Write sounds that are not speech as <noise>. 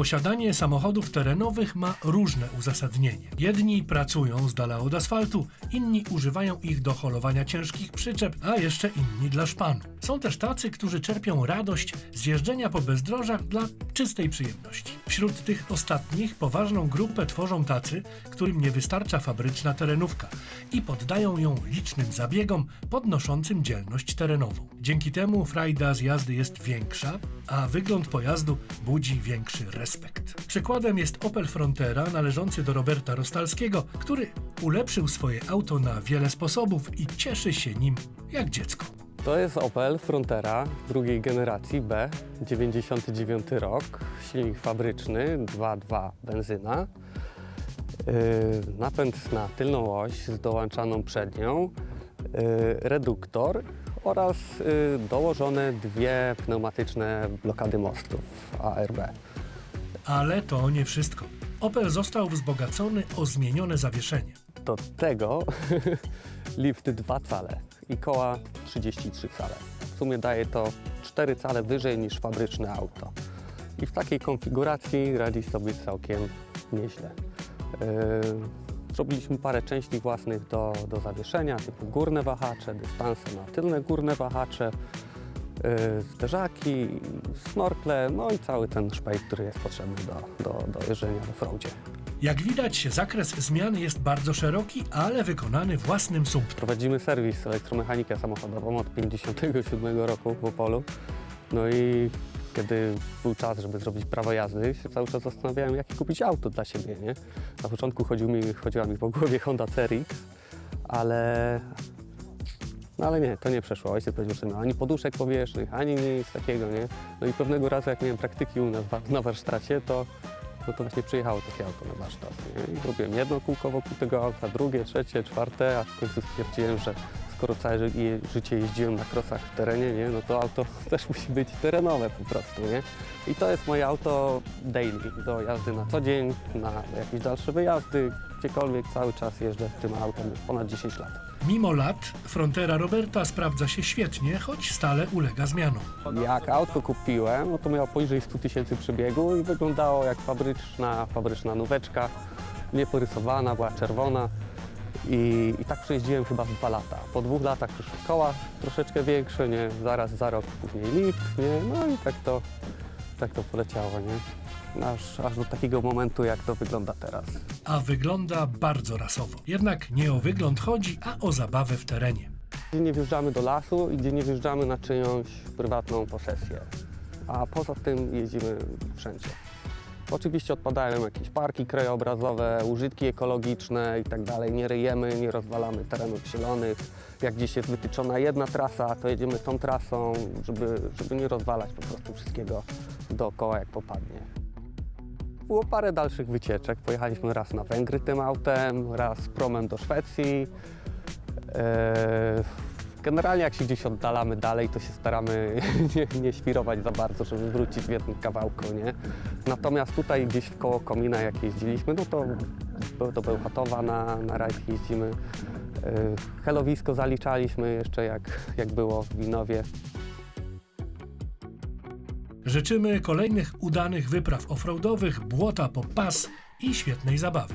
Posiadanie samochodów terenowych ma różne uzasadnienie. Jedni pracują z dala od asfaltu, inni używają ich do holowania ciężkich przyczep, a jeszcze inni dla szpanu. Są też tacy, którzy czerpią radość z jeżdżenia po bezdrożach dla czystej przyjemności. Wśród tych ostatnich poważną grupę tworzą tacy, którym nie wystarcza fabryczna terenówka i poddają ją licznym zabiegom podnoszącym dzielność terenową. Dzięki temu frajda z jazdy jest większa, a wygląd pojazdu budzi większy respekt. Przykładem jest Opel Frontera należący do Roberta Rostalskiego, który ulepszył swoje auto na wiele sposobów i cieszy się nim jak dziecko. To jest Opel Frontera drugiej generacji B, 99 rok, silnik fabryczny 2.2 benzyna, yy, napęd na tylną oś z dołączaną przednią, yy, reduktor oraz yy, dołożone dwie pneumatyczne blokady mostów ARB. Ale to nie wszystko. Opel został wzbogacony o zmienione zawieszenie. Do tego <laughs> lift 2 cale i koła 33 cale. W sumie daje to 4 cale wyżej niż fabryczne auto. I w takiej konfiguracji radzi sobie całkiem nieźle. Yy, Zrobiliśmy parę części własnych do, do zawieszenia, typu górne wahacze, dystanse na tylne górne wahacze, yy, zderzaki, snorkle, no i cały ten szpejk, który jest potrzebny do, do, do jeżdżenia w offroadzie. Jak widać, zakres zmian jest bardzo szeroki, ale wykonany własnym sumptem. Prowadzimy serwis elektromechanikę samochodową od 57 roku w Opolu. No i kiedy był czas, żeby zrobić prawo jazdy, się cały czas zastanawiałem, jakie kupić auto dla siebie, nie? Na początku chodził mi, chodziła mi po głowie Honda CRX, ale... No ale nie, to nie przeszło. Ojciec powiedział, że nie ma ani poduszek powierzchnych, ani nic takiego, nie? No i pewnego razu, jak miałem praktyki u nas na warsztacie, to no to właśnie przyjechało takie auto na warsztat. Nie? I robiłem jedno kółko wokół tego auta, drugie, trzecie, czwarte, a w końcu stwierdziłem, że skoro całe życie jeździłem na krosach w terenie, nie? no to auto <laughs> też musi być terenowe po prostu. Nie? I to jest moje auto daily, do jazdy na co dzień, na jakieś dalsze wyjazdy, gdziekolwiek cały czas jeżdżę tym autem ponad 10 lat. Mimo lat, Frontera Roberta sprawdza się świetnie, choć stale ulega zmianom. Jak autko kupiłem, no to miało poniżej 100 tysięcy przebiegu i wyglądało jak fabryczna, fabryczna nóweczka, nieporysowana, była czerwona. I, I tak przejeździłem chyba w dwa lata. Po dwóch latach przyszły koła troszeczkę większe, nie? Zaraz za rok później lift, nie? No i tak to, tak to poleciało, nie? Aż, aż do takiego momentu, jak to wygląda teraz. A wygląda bardzo rasowo. Jednak nie o wygląd chodzi, a o zabawę w terenie. Gdzie nie wjeżdżamy do lasu i gdzie nie wjeżdżamy na czyjąś prywatną posesję. A poza tym jeździmy wszędzie. Oczywiście odpadają jakieś parki krajobrazowe, użytki ekologiczne i tak dalej. Nie ryjemy, nie rozwalamy terenów zielonych. Jak gdzieś jest wytyczona jedna trasa, to jedziemy tą trasą, żeby, żeby nie rozwalać po prostu wszystkiego dookoła jak popadnie. Było parę dalszych wycieczek. Pojechaliśmy raz na Węgry tym autem, raz promem do Szwecji. Eee, Generalnie jak się gdzieś oddalamy dalej, to się staramy <laughs> nie, nie świrować za bardzo, żeby wrócić w jednym kawałku, nie? Natomiast tutaj gdzieś w koło komina jak jeździliśmy, no to, to Bełchatowa na, na rajd jeździmy. Eee, Helowisko zaliczaliśmy jeszcze jak, jak było w Winowie. Życzymy kolejnych udanych wypraw offroadowych, błota po pas i świetnej zabawy.